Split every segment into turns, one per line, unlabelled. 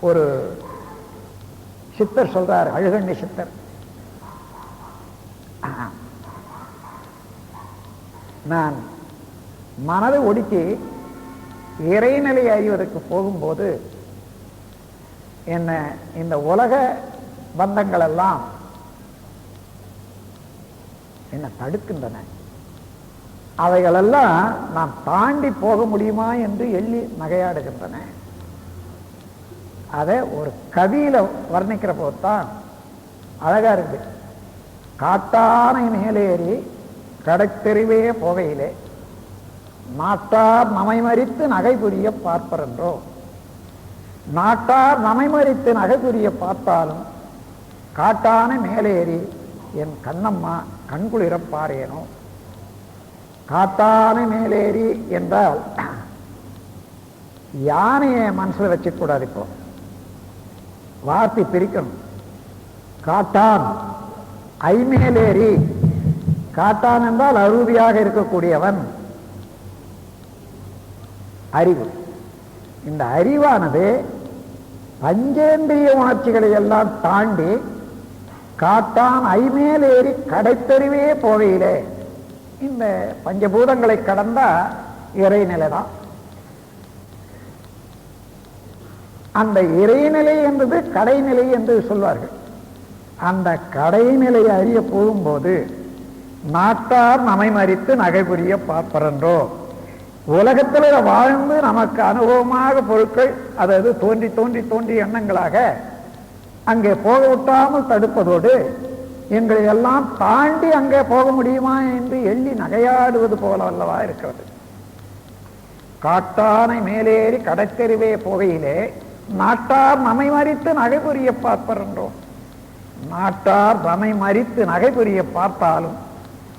ஒரு சித்தர் சொல்றார் அழுகண்ணி சித்தர். நான் மனதை ஒடுக்கி இறைநிலை அறிவதற்கு போகும்போது என்ன இந்த உலக பந்தங்கள் எல்லாம் என்ன தடுக்கின்றன. அவைகளெல்லாம் நான் தாண்டி போக முடியுமா என்று எள்ளி நகையாடுகின்றன. அதை ஒரு கவியில வர்ணிக்கிற போது தான் அழகா இருக்கு. காட்டானை மேலேறி கடைத்தெருவே போகையிலே நாட்டார் நமை மறித்து நகை புரிய பார்ப்பரென்றோ? நாட்டார் நமை மறித்து நகை புரிய பார்த்தாலும் காட்டானை மேலேறி என் கண்ணம்மா கண்குளிரப்பாரேனோ பாரேனோ? காட்டானை மேலேறி என்றால் யானையை மனசுல வச்சுக்கூடாது இப்போ. வார்த்தை பிரிக்கணும். காட்டான் ஐமேலேறி. காட்டான் என்றால் அருவியாக இருக்கக்கூடியவன். அறிவு. இந்த அறிவானது பஞ்சேந்திரிய உணர்ச்சிகளை எல்லாம் தாண்டி காட்டான் ஐமேலேறி கடைத்தெருவே போகையிலே. இந்த பஞ்சபூதங்களை கடந்தா இறைநிலை தான் அந்த இறைநிலை என்பது கடைநிலை என்று சொல்வார்கள். அந்த கடைநிலையை அறிய போகும்போது நாட்டார் நமை மறித்து நகை புரிய பார்ப்பரன்றோ? உலகத்தில் வாழ்ந்து நமக்கு அனுபவமாக பொருட்கள் அதாவது தோன்றி தோன்றி தோன்றி எண்ணங்களாக அங்கே போக விட்டாமல் தடுப்பதோடு எங்களை எல்லாம் தாண்டி அங்கே போக முடியுமா என்று எள்ளி நகையாடுவது போல அல்லவா இருக்கிறது. காட்டானை மேலேறி கடற்கருவே போகையிலே நாட்டார் நமை மறித்து நகை புரிய பார்ப்பரன்றோம் நாட்டார் நமை மறித்து நகை புரிய பார்த்தாலும்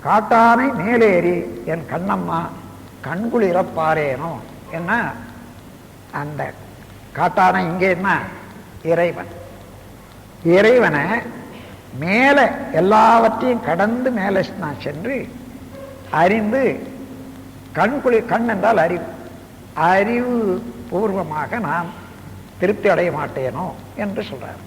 காட்டானை மேலேறி என் கண்ணம்மா கண்குளிர பாரேனோ என்ன? அந்த காட்டானை இங்கே என்ன? இறைவன். இறைவனை மேலே எல்லாவற்றையும் கடந்து மேலே நான் சென்று அறிந்து கண்குளி கண் என்றால் அறிவு. அறிவு பூர்வமாக நான் திருப்தி அடைய மாட்டேனோ என்று சொல்றார்.